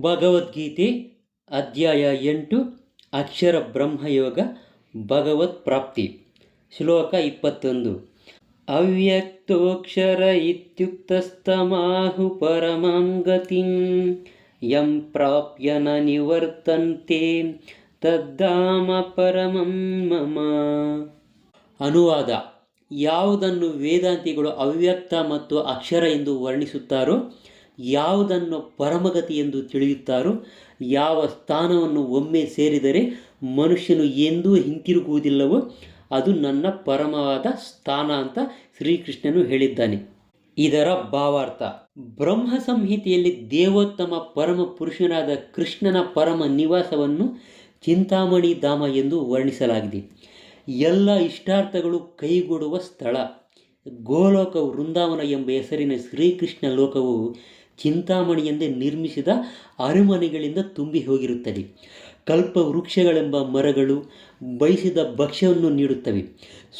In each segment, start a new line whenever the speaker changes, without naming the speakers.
ಭಗವದ್ಗೀತೆ ಅಧ್ಯಾಯ ಎಂಟು, ಅಕ್ಷರ ಬ್ರಹ್ಮಯೋಗ, ಭಗವತ್ ಪ್ರಾಪ್ತಿ, ಶ್ಲೋಕ ಇಪ್ಪತ್ತೊಂದು. ಅವ್ಯಕ್ತೋಕ್ಷರ ಇತ್ಯುಕ್ತಸ್ತಮಾಹು ಪರಮಾಂ ಗತಿಂ, ಯಂ ಪ್ರಾಪ್ಯ ನ ನಿವರ್ತಂತೆ ತದ್ದಾಮ ಪರಮಂ ಮಮ. ಅನುವಾದ, ಯಾವುದನ್ನು ವೇದಾಂತಿಗಳು ಅವ್ಯಕ್ತ ಮತ್ತು ಅಕ್ಷರ ಎಂದು ವರ್ಣಿಸುತ್ತಾರೋ ಯಾವುದನ್ನು ಪರಮಗತಿ ಎಂದು ತಿಳಿಯುತ್ತಾರೋ ಯಾವ ಸ್ಥಾನವನ್ನು ಒಮ್ಮೆ ಸೇರಿದರೆ ಮನುಷ್ಯನು ಎಂದೂ ಹಿಂತಿರುಗುವುದಿಲ್ಲವೋ ಅದು ನನ್ನ ಪರಮವಾದ ಸ್ಥಾನ ಅಂತ ಶ್ರೀಕೃಷ್ಣನು ಹೇಳಿದ್ದಾನೆ. ಇದರ ಭಾವಾರ್ಥ ಬ್ರಹ್ಮ ಸಂಹಿತೆಯಲ್ಲಿ ದೇವೋತ್ತಮ ಪರಮ ಪುರುಷನಾದ ಕೃಷ್ಣನ ಪರಮ ನಿವಾಸವನ್ನು ಚಿಂತಾಮಣಿ ಧಾಮ ಎಂದು ವರ್ಣಿಸಲಾಗಿದೆ. ಎಲ್ಲ ಇಷ್ಟಾರ್ಥಗಳು ಕೈಗೂಡುವ ಸ್ಥಳ, ಗೋಲೋಕ ವೃಂದಾವನ ಎಂಬ ಹೆಸರಿನ ಶ್ರೀಕೃಷ್ಣ ಲೋಕವು ಚಿಂತಾಮಣಿ ಎಂದೇ ನಿರ್ಮಿಸಿದ ಅರಮನೆಗಳಿಂದ ತುಂಬಿ ಹೋಗಿರುತ್ತದೆ ಕಲ್ಪ ವೃಕ್ಷಗಳೆಂಬ ಮರಗಳು ಬಯಸಿದ ಭಕ್ಷ್ಯವನ್ನು ನೀಡುತ್ತವೆ.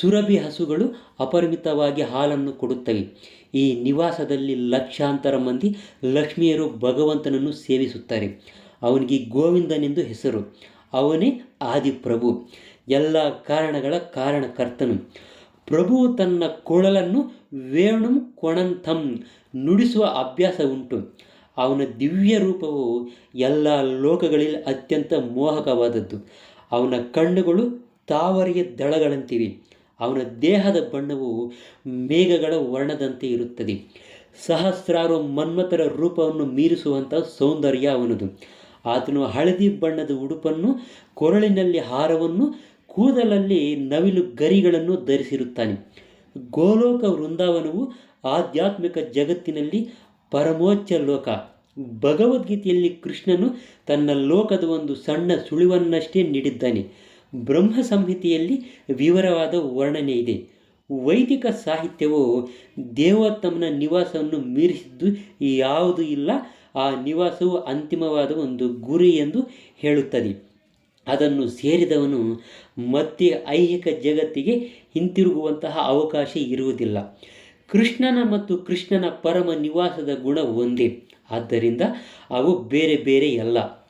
ಸುರಭಿ ಹಸುಗಳು ಅಪರಿಮಿತವಾಗಿ ಹಾಲನ್ನು ಕೊಡುತ್ತವೆ. ಈ ನಿವಾಸದಲ್ಲಿ ಲಕ್ಷಾಂತರ ಮಂದಿ ಲಕ್ಷ್ಮಿಯರು ಭಗವಂತನನ್ನು ಸೇವಿಸುತ್ತಾರೆ. ಅವನಿಗೆ ಗೋವಿಂದನೆಂದು ಹೆಸರು. ಅವನೇ ಆದಿಪ್ರಭು. ಎಲ್ಲ ಕಾರಣಗಳ ಕಾರಣಕರ್ತನು. ಪ್ರಭು ತನ್ನ ಕೊಳಲನ್ನು ವೇಣು ಕೊಣಂಥಂ ನುಡಿಸುವ ಅಭ್ಯಾಸ ಉಂಟು. ಅವನ ದಿವ್ಯ ರೂಪವು ಎಲ್ಲ ಲೋಕಗಳಲ್ಲಿ ಅತ್ಯಂತ ಮೋಹಕವಾದದ್ದು. ಅವನ ಕಣ್ಣುಗಳು ತಾವರೆಯ ದಳಗಳಂತಿವೆ. ಅವನ ದೇಹದ ಬಣ್ಣವು ಮೇಘಗಳ ವರ್ಣದಂತೆ ಇರುತ್ತದೆ. ಸಹಸ್ರಾರು ಮನ್ಮಥರ ರೂಪವನ್ನು ಮೀರಿಸುವಂಥ ಸೌಂದರ್ಯ ಅವನದು. ಆತನು ಹಳದಿ ಬಣ್ಣದ ಉಡುಪನ್ನು, ಕೊರಳಿನಲ್ಲಿ ಹಾರವನ್ನು, ಕೂದಲಲ್ಲಿ ನವಿಲು ಗರಿಗಳನ್ನು ಧರಿಸಿರುತ್ತಾನೆ. ಗೋಲೋಕ ವೃಂದಾವನವು ಆಧ್ಯಾತ್ಮಿಕ ಜಗತ್ತಿನಲ್ಲಿ ಪರಮೋಚ್ಚ ಲೋಕ. ಭಗವದ್ಗೀತೆಯಲ್ಲಿ ಕೃಷ್ಣನು ತನ್ನ ಲೋಕದ ಒಂದು ಸಣ್ಣ ಸುಳಿವನ್ನಷ್ಟೇ ನೀಡಿದ್ದಾನೆ. ಬ್ರಹ್ಮ ಸಂಹಿತೆಯಲ್ಲಿ ವಿವರವಾದ ವರ್ಣನೆ ಇದೆ. ವೈದಿಕ ಸಾಹಿತ್ಯವು ದೇವೋತ್ತಮನ ನಿವಾಸವನ್ನು ಮೀರಿಸಿದ್ದು ಯಾವುದೂ ಇಲ್ಲ, ಆ ನಿವಾಸವು ಅಂತಿಮವಾದ ಒಂದು ಗುರಿ ಎಂದು ಹೇಳುತ್ತದೆ. ಅದನ್ನು ಸೇರಿದವನು ಮತ್ತೆ ಐಹಿಕ ಜಗತ್ತಿಗೆ ಹಿಂತಿರುಗುವಂತಹ ಅವಕಾಶ ಇರುವುದಿಲ್ಲ. ಕೃಷ್ಣನ ಮತ್ತು ಕೃಷ್ಣನ ಪರಮ ನಿವಾಸದ ಗುಣ ಒಂದೇ. ಆದ್ದರಿಂದ ಅವು ಬೇರೆ ಬೇರೆ ಅಲ್ಲ.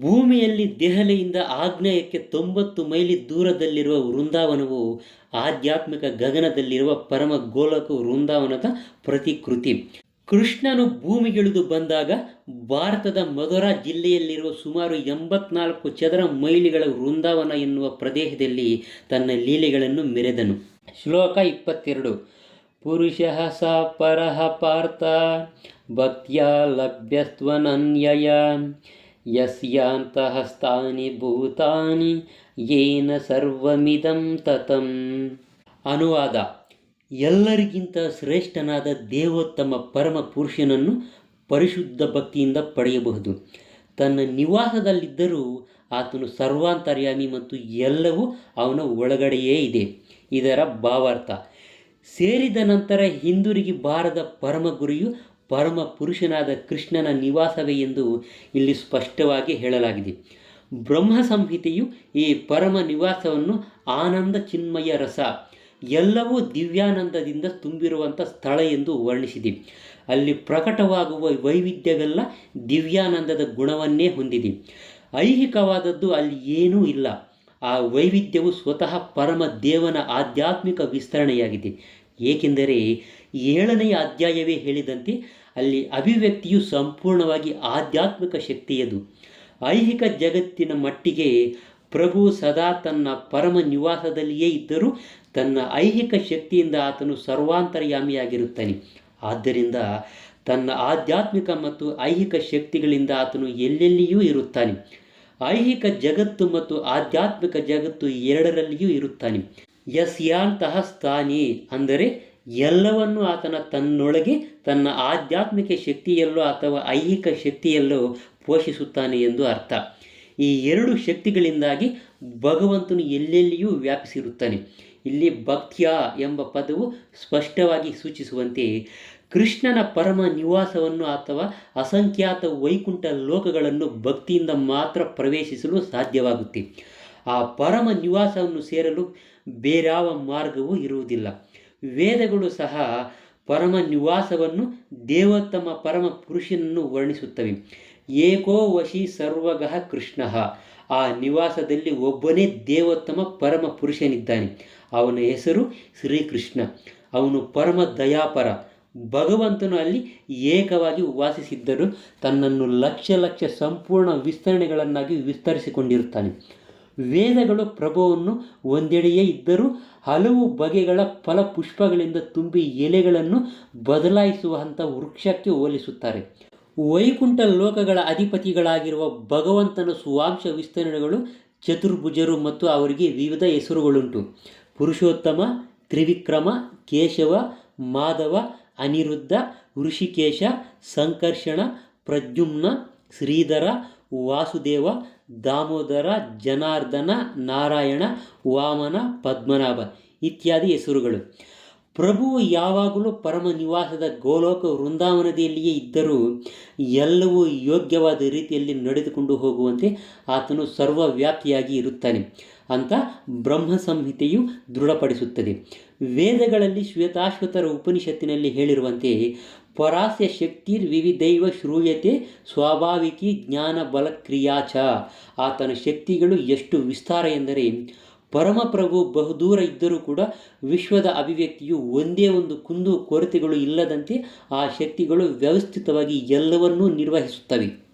ಭೂಮಿಯಲ್ಲಿ ದೆಹಲಿಯಿಂದ ಆಗ್ನೇಯಕ್ಕೆ ತೊಂಬತ್ತು ಮೈಲಿ ದೂರದಲ್ಲಿರುವ ವೃಂದಾವನವು ಆಧ್ಯಾತ್ಮಿಕ ಗಗನದಲ್ಲಿರುವ ಪರಮ ಗೋಲಕ ವೃಂದಾವನದ ಪ್ರತಿಕೃತಿ. ಕೃಷ್ಣನು ಭೂಮಿಗಿಳಿದು ಬಂದಾಗ ಭಾರತದ ಮಧುರಾ ಜಿಲ್ಲೆಯಲ್ಲಿರುವ ಸುಮಾರು ಎಂಬತ್ನಾಲ್ಕು ಚದರ ಮೈಲಿಗಳ ವೃಂದಾವನ ಎನ್ನುವ ಪ್ರದೇಶದಲ್ಲಿ ತನ್ನ ಲೀಲೆಗಳನ್ನು ಮೆರೆದನು. ಶ್ಲೋಕ ಇಪ್ಪತ್ತೆರಡು. ಪುರುಷ ಸ ಪರಃ ಪಾರ್ಥ ಭಕ್ತಿಯ ಲಭ್ಯಸ್ತ್ವನನ್ಯಯ ಯಸ್ಯಾಂತಹಸ್ತಾನಿ ಭೂತಾನಿ ಯೇನ ಸರ್ವಮಿದಂ ತತಂ. ಅನುವಾದ. ಎಲ್ಲರಿಗಿಂತ ಶ್ರೇಷ್ಠನಾದ ದೇವೋತ್ತಮ ಪರಮ ಪುರುಷನನ್ನು ಪರಿಶುದ್ಧ ಭಕ್ತಿಯಿಂದ ಪಡೆಯಬಹುದು. ತನ್ನ ನಿವಾಸದಲ್ಲಿದ್ದರೂ ಆತನು ಸರ್ವಾಂತರ್ಯಾಮಿ ಮತ್ತು ಎಲ್ಲವೂ ಅವನ ಒಳಗಡೆಯೇ ಇದೆ. ಇದರ ಭಾವಾರ್ಥ, ಸೇರಿದ ನಂತರ ಹಿಂದಿರುಗಿ ಬಾರದ ಪರಮ ಗುರಿಯು ಪರಮ ಪುರುಷನಾದ ಕೃಷ್ಣನ ನಿವಾಸವೇ ಎಂದು ಇಲ್ಲಿ ಸ್ಪಷ್ಟವಾಗಿ ಹೇಳಲಾಗಿದೆ. ಬ್ರಹ್ಮ ಸಂಹಿತೆಯು ಈ ಪರಮ ನಿವಾಸವನ್ನು ಆನಂದ ಚಿನ್ಮಯ ರಸ ಎಲ್ಲವೂ ದಿವ್ಯಾನಂದದಿಂದ ತುಂಬಿರುವಂಥ ಸ್ಥಳ ಎಂದು ವರ್ಣಿಸಿದೆ. ಅಲ್ಲಿ ಪ್ರಕಟವಾಗುವ ವೈವಿಧ್ಯವೆಲ್ಲ ದಿವ್ಯಾನಂದದ ಗುಣವನ್ನೇ ಹೊಂದಿದೆ. ಐಹಿಕವಾದದ್ದು ಅಲ್ಲಿ ಏನೂ ಇಲ್ಲ. ಆ ವೈವಿಧ್ಯವು ಸ್ವತಃ ಪರಮ ದೇವನ ಆಧ್ಯಾತ್ಮಿಕ ವಿಸ್ತರಣೆಯಾಗಿದೆ. ಏಕೆಂದರೆ ಏಳನೆಯ ಅಧ್ಯಾಯವೇ ಹೇಳಿದಂತೆ ಅಲ್ಲಿ ಅಭಿವ್ಯಕ್ತಿಯು ಸಂಪೂರ್ಣವಾಗಿ ಆಧ್ಯಾತ್ಮಿಕ ಶಕ್ತಿಯದು. ಐಹಿಕ ಜಗತ್ತಿನ ಮಟ್ಟಿಗೆ ಪ್ರಭು ಸದಾ ತನ್ನ ಪರಮ ನಿವಾಸದಲ್ಲಿಯೇ ಇದ್ದರೂ ತನ್ನ ಐಹಿಕ ಶಕ್ತಿಯಿಂದ ಆತನು ಸರ್ವಾಂತರ್ಯಾಮಿಯಾಗಿರುತ್ತಾನೆ. ಆದ್ದರಿಂದ ತನ್ನ ಆಧ್ಯಾತ್ಮಿಕ ಮತ್ತು ಐಹಿಕ ಶಕ್ತಿಗಳಿಂದ ಆತನು ಎಲ್ಲೆಲ್ಲಿಯೂ ಇರುತ್ತಾನೆ. ಐಹಿಕ ಜಗತ್ತು ಮತ್ತು ಆಧ್ಯಾತ್ಮಿಕ ಜಗತ್ತು ಎರಡರಲ್ಲಿಯೂ ಇರುತ್ತಾನೆ. ಯಸ್ಯಾಂತಹ ಸ್ಥಾನಿ ಅಂದರೆ ಎಲ್ಲವನ್ನು ಆತನ ತನ್ನೊಳಗೆ, ತನ್ನ ಆಧ್ಯಾತ್ಮಿಕ ಶಕ್ತಿಯಲ್ಲೋ ಅಥವಾ ಐಹಿಕ ಶಕ್ತಿಯಲ್ಲೋ ಪೋಷಿಸುತ್ತಾನೆ ಎಂದು ಅರ್ಥ. ಈ ಎರಡು ಶಕ್ತಿಗಳಿಂದಾಗಿ ಭಗವಂತನು ಎಲ್ಲೆಲ್ಲಿಯೂ ವ್ಯಾಪಿಸಿರುತ್ತಾನೆ. ಇಲ್ಲಿ ಭಕ್ತ್ಯ ಎಂಬ ಪದವು ಸ್ಪಷ್ಟವಾಗಿ ಸೂಚಿಸುವಂತೆ ಕೃಷ್ಣನ ಪರಮ ನಿವಾಸವನ್ನು ಅಥವಾ ಅಸಂಖ್ಯಾತ ವೈಕುಂಠ ಲೋಕಗಳನ್ನು ಭಕ್ತಿಯಿಂದ ಮಾತ್ರ ಪ್ರವೇಶಿಸಲು ಸಾಧ್ಯವಾಗುತ್ತೆ. ಆ ಪರಮ ನಿವಾಸವನ್ನು ಸೇರಲು ಬೇರಾವ ಮಾರ್ಗವೂ ಇರುವುದಿಲ್ಲ. ವೇದಗಳು ಸಹ ಪರಮ ನಿವಾಸವನ್ನು ದೇವೋತ್ತಮ ಪರಮ ಪುರುಷನನ್ನು ವರ್ಣಿಸುತ್ತವೆ. ಏಕೋ ವಶಿ ಸರ್ವಗಃ ಕೃಷ್ಣ. ಆ ನಿವಾಸದಲ್ಲಿ ಒಬ್ಬನೇ ದೇವೋತ್ತಮ ಪರಮ ಪುರುಷನಿದ್ದಾನೆ. ಅವನ ಹೆಸರು ಶ್ರೀಕೃಷ್ಣ. ಅವನು ಪರಮ ದಯಾಪರ. ಭಗವಂತನು ಅಲ್ಲಿ ಏಕವಾಗಿ ವಾಸಿಸಿದ್ದರೂ ತನ್ನನ್ನು ಲಕ್ಷ ಲಕ್ಷ ಸಂಪೂರ್ಣ ವಿಸ್ತರಣೆಗಳನ್ನಾಗಿ ವಿಸ್ತರಿಸಿಕೊಂಡಿರುತ್ತಾನೆ ವೇದಗಳು ಪ್ರಭುವನ್ನು ಒಂದೆಡೆಯೇ ಇದ್ದರೂ ಹಲವು ಬಗೆಗಳ ಫಲ ಪುಷ್ಪಗಳಿಂದ ತುಂಬಿ ಎಲೆಗಳನ್ನು ಬದಲಾಯಿಸುವಂಥ ವೃಕ್ಷಕ್ಕೆ ಹೋಲಿಸುತ್ತಾರೆ. ವೈಕುಂಠ ಲೋಕಗಳ ಅಧಿಪತಿಗಳಾಗಿರುವ ಭಗವಂತನ ಸುವಾಂಶ ವಿಸ್ತರಣೆಗಳು ಚತುರ್ಭುಜರು ಮತ್ತು ಅವರಿಗೆ ವಿವಿಧ ಹೆಸರುಗಳುಂಟು. ಪುರುಷೋತ್ತಮ, ತ್ರಿವಿಕ್ರಮ, ಕೇಶವ, ಮಾಧವ, ಅನಿರುದ್ಧ, ಋಷಿಕೇಶ, ಸಂಕರ್ಷಣ, ಪ್ರದ್ಯುಮ್ನ, ಶ್ರೀಧರ, ವಾಸುದೇವ, ದಾಮೋದರ, ಜನಾರ್ದನ, ನಾರಾಯಣ, ವಾಮನ, ಪದ್ಮನಾಭ ಇತ್ಯಾದಿ ಹೆಸರುಗಳು. ಪ್ರಭುವು ಯಾವಾಗಲೂ ಪರಮ ನಿವಾಸದ ಗೋಲೋಕ ವೃಂದಾವನದಲ್ಲಿಯೇ ಇದ್ದರೂ ಎಲ್ಲವೂ ಯೋಗ್ಯವಾದ ರೀತಿಯಲ್ಲಿ ನಡೆದುಕೊಂಡು ಹೋಗುವಂತೆ ಆತನು ಸರ್ವವ್ಯಾಪಿಯಾಗಿ ಇರುತ್ತಾನೆ ಅಂತ ಬ್ರಹ್ಮ ಸಂಹಿತೆಯು ದೃಢಪಡಿಸುತ್ತದೆ. ವೇದಗಳಲ್ಲಿ ಶ್ವೇತಾಶ್ವತರ ಉಪನಿಷತ್ತಿನಲ್ಲಿ ಹೇಳಿರುವಂತೆ, ಪರಾಸ್ಯ ಶಕ್ತಿರ್ ವಿವಿಧೈವ ಶ್ರೂಯತೆ ಸ್ವಾಭಾವಿಕಿ ಜ್ಞಾನ ಬಲ ಕ್ರಿಯಾಚ ಆತನ ಶಕ್ತಿಗಳು ಎಷ್ಟು ವಿಸ್ತಾರ ಎಂದರೆ ಪರಮಪ್ರಭು ಬಹುದೂರ ಇದ್ದರೂ ಕೂಡ ವಿಶ್ವದ ಅಭಿವ್ಯಕ್ತಿಯು ಒಂದೇ ಒಂದು ಕುಂದು ಕೊರತೆಗಳು ಇಲ್ಲದಂತೆ ಆ ಶಕ್ತಿಗಳು ವ್ಯವಸ್ಥಿತವಾಗಿ ಎಲ್ಲವನ್ನೂ ನಿರ್ವಹಿಸುತ್ತವೆ.